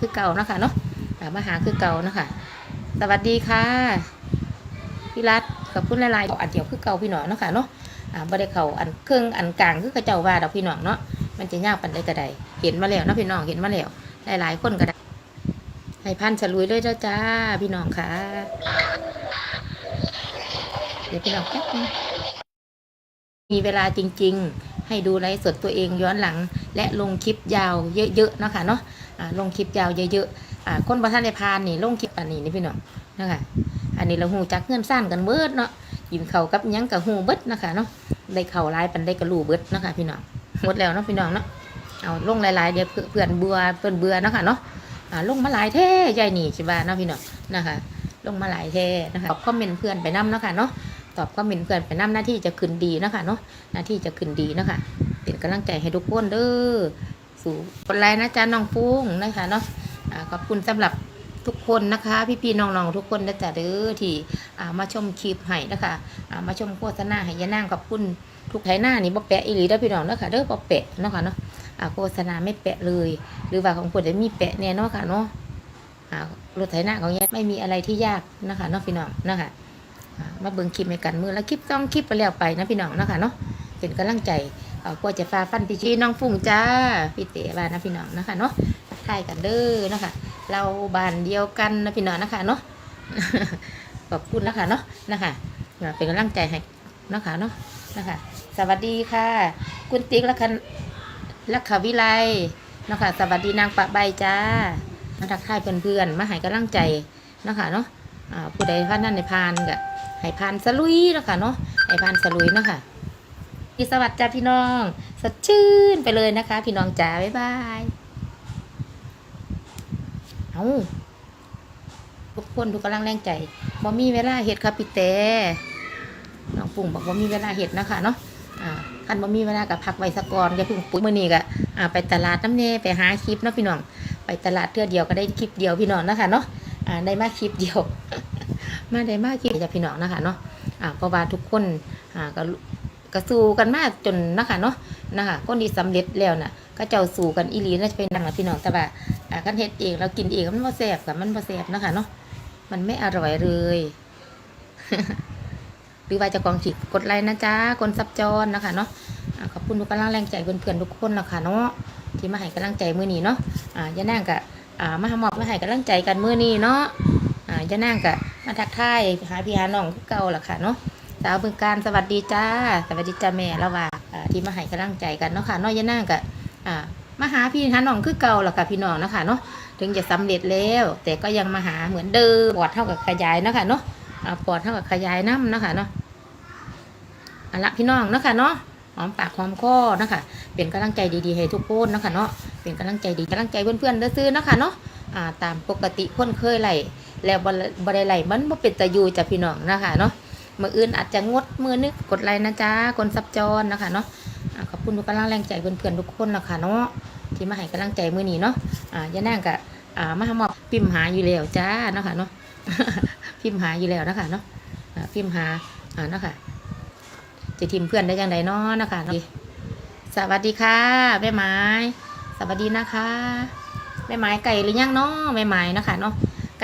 คือเก่านะคะเนาะอ่ามาหาคือเก่านะคะสวัสดีค่ะพี่รัฐขอบคุณหลายๆอันเดียวคือเก่าพี่หน้องนะคะเนาะอ่าบ่ได้เขาอันเครื่องอันกลางคือกระเจ้าว่าดอกพี่น้องเนาะมันจะยากปันใดกระไดเห็นมาแล้วนะพี่น้องเห็นมาแล้วหลายๆคนก็ไดให้พันฉลุยเลยเจ้าจ้าพี่น้องค่ะเดี๋ยวพี่น้องแป๊บนึงมีเวลาจริง ๆ ให้ดูไลฟ์สดตัวเองย้อนหลัง และลงคลิปยาวเยอะๆเนาะค่ะเนาะลงคลิปยาวเยอะๆอ่าคนประธานในพานนี่ลงคลิปอันนี้นี่พี่น้องนะคะอันนี้เราหูจักเงื่อนสั้นกันเบิดเนาะกินเข่ากับยังกับหูเบิดนะคะเนาะได้เข่าลายปันได้กระลูเบิดนะคะพี่น้องหมดแล้วเนาะพี่น้องเนาะเอาลงหลายๆเดี๋ยวเพื่อนเพื่อนเบื่อเพื่อนเบื่อเนาะคะเนาะอ่าลงมาหลายแท้ใหญ่นี่ใช่ป่ะเนาะพี่น้องนะคะ ลงมาหลายแท้นะคะตอบคอมเมนต์เพื่อนไปนํเนาะค่ะเนาะตอบคอมเมนต์เพื่อนไปนํหน้าที่จะขึ้นดีเนาะคะเนาะหน้าที่จะขึ้นดีนะคะ เป็นกำลังใจให้ทุกคนเด้อสู่คนไรนะจ๊ะน้องฟุ้งนะคะเนาะอ่าขอบคุณสำหรับทุกคนนะคะ พี่ๆน้องๆทุกคนนะจ๊ะเด้อที่มาชมคลิปให้นะคะมาชมโฆษณาให้ยานั่งขอบคุณทุกไถหน้านี่บ่แปะอีหลีเด้อพี่น้องเด้อค่ะเด้อบ่แปะเนาะค่ะเนาะโฆษณาไม่แปะเลย หรือว่าของคนได้มีแปะแน่เนาะค่ะเนาะรถไถหน้าของยายไม่มีอะไรที่ยากนะคะเนาะพี่น้องนะคะมาเบิ่งคลิปในกันมือแล้วคลิปต้องคลิปไปแล้วไปนะพี่น้องนะคะเนาะเป็นกำลังใจ เอากลัวจะฟ้าฟันพี่ชีน้องฟุ้งจ้าพี่เต๋บ้านนะพี่น้องนะคะเนาะทายกันเด้อนะคะ เราบ้านเดียวกันนะพี่น้องนะคะเนาะขอบคุณนะคะเนาะนะคะเป็นกำลังใจให้นะคะเนาะนะคะ สวัสดีค่ะ คุณติ๊กละคันลักขวิไลนะคะสวัสดีนางปะใบจ้ามาทักทายเพื่อนๆมาให้กำลังใจนะคะเนาะผู้ใดพานนั่นในพานกะให้พานสลุยนะคะเนาะให้พานสลุยนะคะ พี่สวัสดีจ้าพี่น้อง สดชื่นไปเลยนะคะ พี่น้องจ๋าบ๊ายบายเอาทุกคนทุกกำลังแรงใจบ่มีเวลาเห็ดครับพี่แต่น้องปุ่งบอกบ่มีเวลาเห็ดนะคะเนาะอ่าคันบ่มีเวลากับพักไว้สะก่อนอย่าเพิ่งปุ๋ยมือนี้ก็อ่าไปตลาดน้ำเน่ไปหาคลิปเนาะพี่น้อง ไปตลาดเทื่อเดียวก็ได้คลิปเดียวพี่น้องนะคะเนาะอ่าได้มาคลิปเดียว มาได้มาคลิปจากพี่น้องนะคะเนาะอ่าเพราะว่าทุกคนอ่าก็ ก็สู้กันมากจนนะคะเนาะนะคะคนที่สำเร็จแล้วน่ะก็เจ้าสู้กันอีหลีน่าจะเป็นดังละพี่น้องแต่ว่าอ่าคันเฮ็ดเองเรากินเองมันบ่แซ่บกับมันบ่แซ่บนะคะเนาะมันไม่อร่อยเลยหรือว่าจะกองผิดกดไลค์นะจ๊ะคนซับจอนนะคะเนาะอ่าขอบคุณทุกกำลังแรงใจเพื่อนๆทุกคนนะคะเนาะที่มาให้กำลังใจมื้อนี้เนาะอ่าย่านั่งกะอ่ามาหมอบมาให้กำลังใจกันมื้อนี้เนาะอ่าย่านั่งกะมาทักทายหาพี่หาน้องเก่าล่ะค่ะเนาะาวบึงการสวัสดีจ้า สวัสดีจ้าแม่ละว่าอ่าที่มาให้กำลังใจกันเนาะค่ะน้อยยะนั่งกับมาหาพี่หาน้องคือเก่าล่ะค่ะพี่น้องเนาะค่ะเนาะถึงจะสำเร็จแล้ว แต่ก็ยังมาหาเหมือนเดิมปอดเท่ากับขยายเนาะค่ะเนาะปอดเท่ากับขยายน้ำเนาะค่ะเนาะเอาละพี่น้องเนาะค่ะเนาะหอมปากหอมคอเนาะค่ะเป็นกำลังใจดีๆให้ทุกคนเนาะค่ะเนาะเป็นกำลังใจดีกำลังใจเพื่อนๆเด้อซื้อเนาะค่ะเนาะตามปกติคนเคยไหลแล้วบ่บ่ได้ไหลมันบ่เป็นตะยูจ้ะพี่น้องนะคะเนาะ มืออื่นอาจจะงดมือนึกกดไลค์นะจ๊ะคนซับจอนนะคะเนาะขอบคุณทุกกำลังแรงใจเพื่อนๆทุกคนนะคะเนาะที่มาให้กำลังใจมือนี้เนาะอ่าย่านั่งกะอ่ามาหาหมอบพิมพ์หาอยู่แล้วจ้าเนาะค่ะเนาะพิมพ์หาอยู่แล้วนะคะเนาะอ่าพิมพ์หาอ่าเนาะค่ะจะทีมเพื่อนได้ยังไงเนาะนะคะเนาะสวัสดีค่ะแม่ไม้ สวัสดีนะคะแม่ไม้ไก่หรือยังเนาะแม่ไม้นะคะเนาะ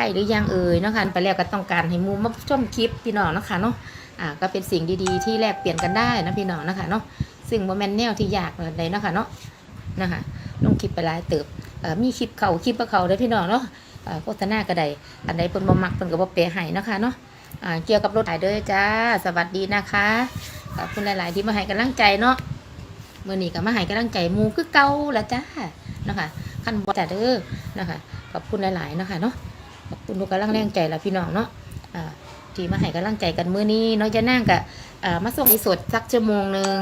ล้หรือยังเอ่ยนะคะไปแล้วก็ต้องการให้มูมาชมคลิปพี่น้องนะคะเนาะอ่าก็เป็นสิ่งดีๆ ที่แลกเปลี่ยนกันได้นะพี่น้องนะคะเนาะซึ่งโมเมนต์แนวที่ยากเลยนะคะเนาะนะคะลงคลิปไปหลายเติบเอ่อมีคลิปเขาคลิปประเขาได้พี่น้องเนาะอ่อโฆษณาก็ไดอันใดเพิ่นบ่มักเพิ่นก็บ่เปะให้นะคะเนาะอ่าเกี่ยวกับรถถ่ายเด้อจ้า สวัสดีนะคะขอบคุณหลาย ๆ ที่มาให้กำลังใจเนาะเมื้อนี้ก็มาให้กำลังใจมูคือเก่าละจ้านะคะคันบ่จ้าเด้อนะคะขอบคุณหลาย ๆ นะคะเนาะ คุณทุกกำลังแรงใจล้วพี่น้องเนาะอ่าที่มาให้กำลังใจกันมื้อนี้เนาะจะนั่งกับมาส่งไลฟ์สดสักชั่วโมงหนึ่ง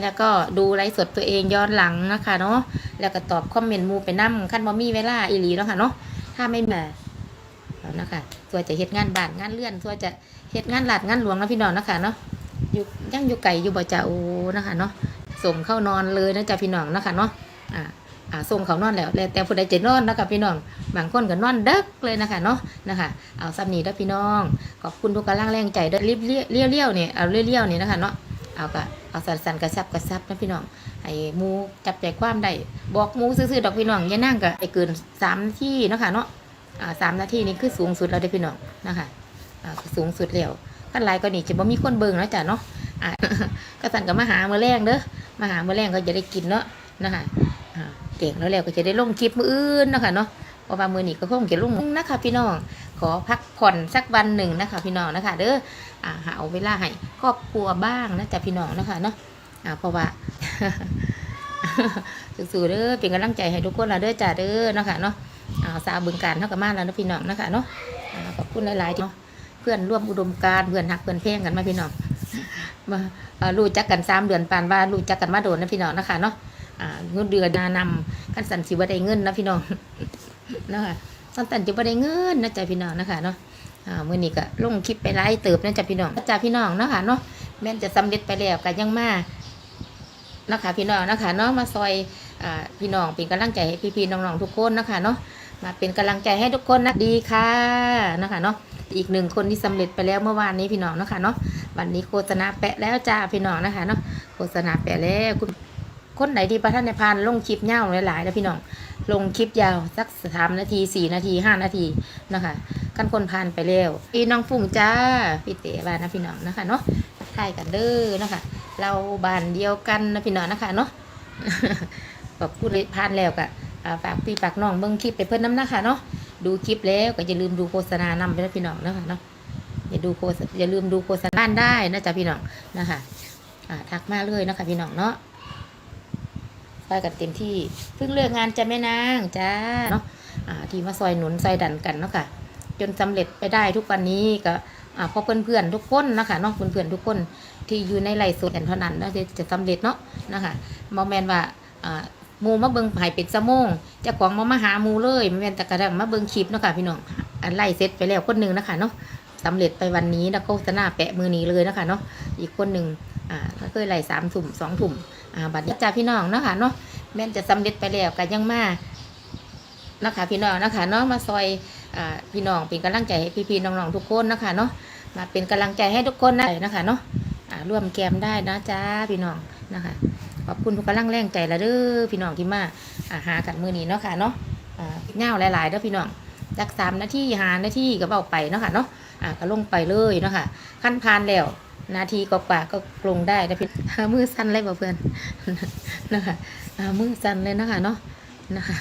แล้วก็ดูไลฟ์สดตัวเองย้อนหลังนะคะเนาะแล้วก็ตอบคอมเมนต์มูไปนั่งขั้นบ่มีเวลาอีหลีเนาะค่ะเนาะถ้าไม่มาเอานะคะส่วจะเฮ็ดงานบานงานเลื่อนส่วจะเฮ็ดงานหลัดงานหลวงนะพี่น้องนะคะเนาะอยู่ยังอยู่ไกลอยู่บ่จ่าโอนะคะเนาะส่งเข้านอนเลยนะจ๊ะพี่น้องนะคะเนาะอ่า อ่าส่งเขานอนแล้วแต่ผู้ใดจะนอนนะคะพี่น้องบางคนก็นอนเด็กเลยนะคะเนาะนะคะเอาซ้ำนี้ด้อพี่น้องขอบคุณทุกกำลังแรงใจด้อรีบเลี้ยวเลี้ยวเนี่ยเอาเลี้ยวๆนี่ยนะคะเนาะเอากะเอาสันๆกระซับกระซับนะพี่น้องให้หมูจับใจความได้บอกหมูซื่อๆดอกพี่น้องอย่านั่งก็ไปเกินสามนาทีเนะคะเนาะอ่าสามนาทีนี้คือสูงสุดแล้วเด้พี่น้องนะคะอ่าสูงสุดแล้วขั้นไลายก็นี่จะบ่มีคนเบิ่งแล้วจ้ะเนาะอ่าก็สันกับมาหาเมื้อแรงเด้อมาหาเมื้อแรงก็จะได้กินเนาะนะคะอ่า เก่งแล้วแล้วก็จะได้ลงคลิปมื้ออื่นนะคะเนาะเพราะว่ามือนี้ก็คงจะลงนะคะพี่น้อง ขอพักผ่อนสักวันหนึ่งนะคะพี่น้องนะคะ เด้ออ่าหาเอาเวลาให้ครอบครัวบ้างนะจ๊ะพี่น้องนะคะเนาะอ่าเพราะว่าสู้ๆเด้อเป็นกำลังใจให้ทุกคนละเด้อจ้าเด้อนะคะเนาะอ่าสาวบึงการเท่ากับมาแล้วนะพี่น้องนะคะเนาะอ่าขอบคุณหลายๆเนาะเพื่อนร่วมอุดมการเพื่อนหักเพื่อนเพลงกันมาพี่น้องมาอ่ารู้จักกันสามเดือนปานว่ารู้จักกันมาโดนนะพี่น้องนะคะเนาะ อ่าเงินเดือนนานำกันสันสิว่ได้เงินนะพี่น้องนะคะสันตันจะว่ได้เงินนะจ๊ะพี่น้องนะคะเนาะอ่ามื่อนี้ก็ลงคลิปไปไล่เติบนะจ๊ะพี่น้องจ้าพี่น้องเนาะค่ะเนาะแม่นจะสำเร็จไปแล้วก็ยังมานะคะพี่น้องนะคะเนาะมาซอยอ่าพี่น้องเป็นกำลังใจให้พี่ๆน้องๆทุกคนนะคะเนาะมาเป็นกำลังใจให้ทุกคนนะดีค่ะนะคะเนาะอีกหนึ่งคนที่สำเร็จไปแล้วเมื่อวานนี้พี่น้องนะคะเนาะวันนี้โฆษณาแปะแล้วจ้าพี่น้องนะคะเนาะโฆษณาแปะแล้วคุณ คนไหนที่ประท่านในพานลงคลิปยาหลายๆนะพี่น้องลงคลิปยาวสักสามนาทีสี่นาทีห้านาทีนะคะกันคนผ่านไปแล้วพี่น้องฝุ่งจ้าพี่เต๋บ้านนะพี่น้องนะคะเนาะถ่ายกันเด้อนะคะ เราบ้านเดียวกันนะพี่น้องนะคะเนาะขอบคุณเลยผ่านแล้วก็อ่าฝากพี่ฝากน้องเบิ่งคลิปไปเพิ่นน้ำนะคะเนาะดูคลิปแล้วก็อย่าลืมดูโฆษณานำไปนะพี่น้องนะคะเนาะอย่าดูโฆษอย่าลืมดูโฆษณาบ้านได้นะจ๊ะพี่น้องนะคะทักมาเลยนะคะพี่น้องเนาะ ไปกันเต็มที่เพิ่งเลิกงานจะแม่นางจ้าเนาะอ่าที่มาซอยหนุนซอยดันกันเนาะค่ะจนสำเร็จไปได้ทุกวันนี้ก็อ่าเพราะเพื่อนๆทุกคนนะคะเนาะเพื่อนๆทุกคนที่อยู่ในไลฟ์สดกันเท่านั้นนะที่จะสำเร็จเนาะนะคะบอแมนว่าอ่าหมูมาเบิงไผ่เป็นสะโมงเจ้าของมามาหาหมูเลยไม่แมนแต่กระดังมาเบิงคลิปเนาะค่ะพี่น้องอันไล่เสร็จไปแล้วคนหนึ่งนะคะเนาะสำเร็จไปวันนี้แล้วก็โฆษณาแปะมือนี้เลยนะคะเนาะอีกคนหนึ่งอ่าก็เคยไล่สามถุ่มสองถุ่ม อ่าบัดนี้จ้าพี่น้องเนาะค่ะเนาะแม่นจะสำเร็จไปแล้วก็ยังมานะคะพี่น้องนะคะเนาะมาซอยอ่าพี่น้องเป็นกำลังใจให้พี่ๆน้องๆทุกคนนะคะเนาะมาเป็นกำลังใจให้ทุกคนนะนะคะเนาะอ่าร่วมแกมได้นะจ้าพี่น้องนะคะขอบคุณทุกกำลังแรงใจละเด้อพี่น้องที่มาอ่าหากันมือนี้เนาะค่ะเนาะอ่าเงาหลายๆเด้อพี่น้องจากสามนาทีหานาทีก็เอาไปเนาะค่ะเนาะอ่าก็ลงไปเลยเนาะค่ะขั้นพานแล้ว นาทีกว่าก็ลงได้นะพี่มือสั้นเลยบ่เพื่อนนะคะมือสั้นเลยนะคะเนาะนะคะ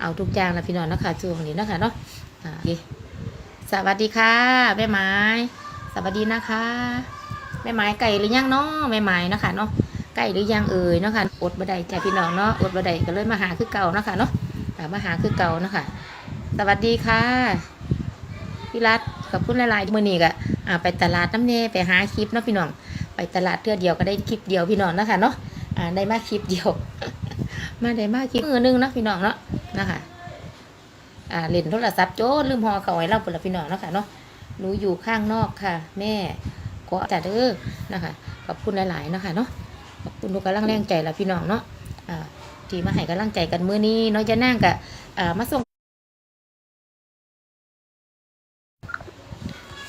เอาทุกอย่างนะพี่น้องนะคะช่วงนี้นะคะเนาะสวัสดีค่ะแม่ไม้สวัสดีนะคะแม่ไม้ไก่หรือยังเนาะแม่ไม้นะคะเนาะไก่หรือยังเอ่ยเนาะค่ะอดบดได้จ้ะพี่น้องเนาะอดบดได้ก็เลยมาหาคือเก่านะคะเนาะมาหาคือเก่านะคะสวัสดีค่ะพี่รัฐ ขอบคุณหลายๆมื้อนี้ก็อ่าไปตลาดน้ำเนไปหาคลิปเนาะพี่น้อง ไปตลาดเทื่อเดียวก็ได้คลิปเดียวพี่น้องนะคะเนาะอ่าได้มาคลิปเดียว มาได้มาคลิปมือหนึงเนาะพี่น้องเนาะนะคะอ่าเล่นโทรศัพท์โจ้ลืมห่อเขาไว้เล่าปุละพี่น้องเนาะค่ะเนาะหนูอยู่ข้างนอกค่ะ แม่ก็จัดเด้อนะคะขอบคุณหลายๆเนาะคะเนาะขอบคุณทุกกำลังแรงใจละพี่น้องเนาะอ่าที่มาให้กำลังใจกันมื้อนี้เนาะจะนั่งกับอ่ามาส่ง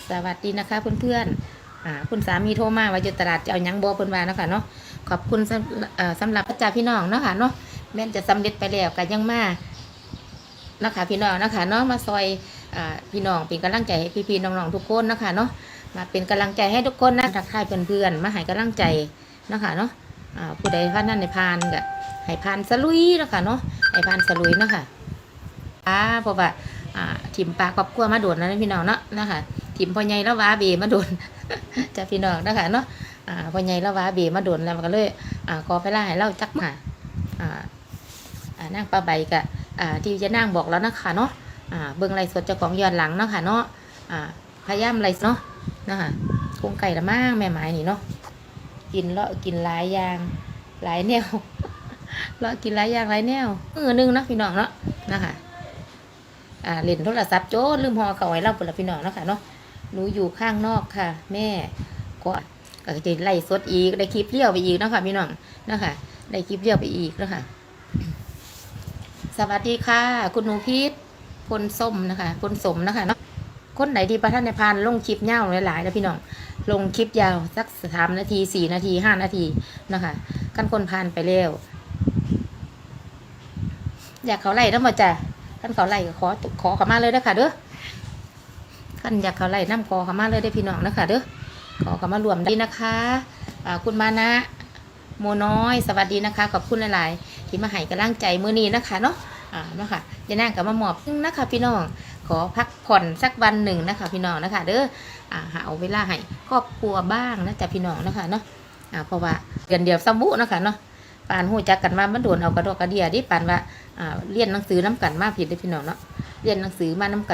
สวัสดีนะคะเพื่อนๆอ่าคุณสามีโทรมาว่าอยู่ตลาดจะเอายังบ่เพิ่นว่าเนาะค่ะเนาะขอบคุณสำอ่าสำหรับพระจ่าพี่น้องเนาะค่ะเนาะแม่นจะสำเร็จไปแล้วก็ยังมาเนาะค่ะพี่น้องเนาะค่ะเนาะมาซอยอ่าพี่น้องเป็นกำลังใจให้พี่ๆน้องๆทุกคนเนาะค่ะเนาะมาเป็นกำลังใจให้ทุกคนนะทักทายเพื่อนๆมาให้กำลังใจเนาะค่ะเนาะอ่าผู้ใดว่านั่นในพานก็ให้พานสลุยเนาะค่ะเนาะให้พานสลุยเนาะค่ะอ่าเพราะว่าอ่าทีมปลาครอบครัวมาโดนแล้วนะพี่น้องเนาะนะคะ ทีมพ่อใหญ่ละว้าเบมาโดนจะพี่น้องนะคะเนาะอ่าพ่อใหญ่ละว้าเบมาโดนแล้วมันก็เลยอ่าขอไปล่าให้เราจักมาอ่าอ่านั่งปลาใบกะอ่าที่จะนั่งบอกแล้วนะคะเนาะอ่าเบิ่งไลฟ์สดเจ้าของย้อนหลังเนาะค่ะเนาะอ่าพยายามไลฟ์เนาะนะคะคงไก่ละมากแม่หมายนี่เนาะกินเลาะกินหลายอย่างหลายแนวเลาะกินหลายอย่างหลายแนวมือหนึงนะพี่น้องเนาะนะคะอ่าเล่นโทรศัพท์โจ้ลืมห่อเขาไว้เล่าเปิดละพี่น้องเนาะค่ะเนาะ หนูอยู่ข้างนอกค่ะ แม่ก็ก็จะไล่สดอีกได้คลิปเลี้ยวไปอีกนะคะพี่น้องนะคะได้คลิปเลี้ยวไปอีกนะคะสวัสดีค่ะ คุณหนูพีทพลส้มนะคะพลสมนะคะเนาะคนไหนที่ประท่านในพานลงคลิปเง่าหลายๆแล้วพี่น้องลงคลิปยาวสักสามนาทีสี่นาทีห้านาทีนะคะกันคนผ่านไปแล้วอยากเขาไล่น้ำมาจ้ะกันเขาไล่ขอขอเขามาเลยนะคะเด้อ กันอยากเขาไล่น้ำขอเขามาเลยได้พี่น้องนะคะเด้อขอเขามารวมได้นะคะคุณมานะโมน้อย สวัสดีนะคะ ขอบคุณหลาย ๆ ที่มาให้กำลังใจมือนี้นะคะเนาะอ่าเนาะค่ะยายนางกับมาหมอบนะคะ พี่น้องขอพักผ่อนสักวันหนึ่งนะคะ พี่น้องนะคะ เด้ออ่าหาเอาเวลาให้ครอบครัวบ้างนะจ๊ะพี่น้องนะคะเนาะอ่าเพราะว่าเดือนเดียวสมบุนะคะเนาะปานหูจักกันมามันโดนเอากระดกกระเดียดิปานว่าอ่าเรียนหนังสือน้กันมาผิดได้พี่น้องเนาะเรียนหนังสือมาน้กัน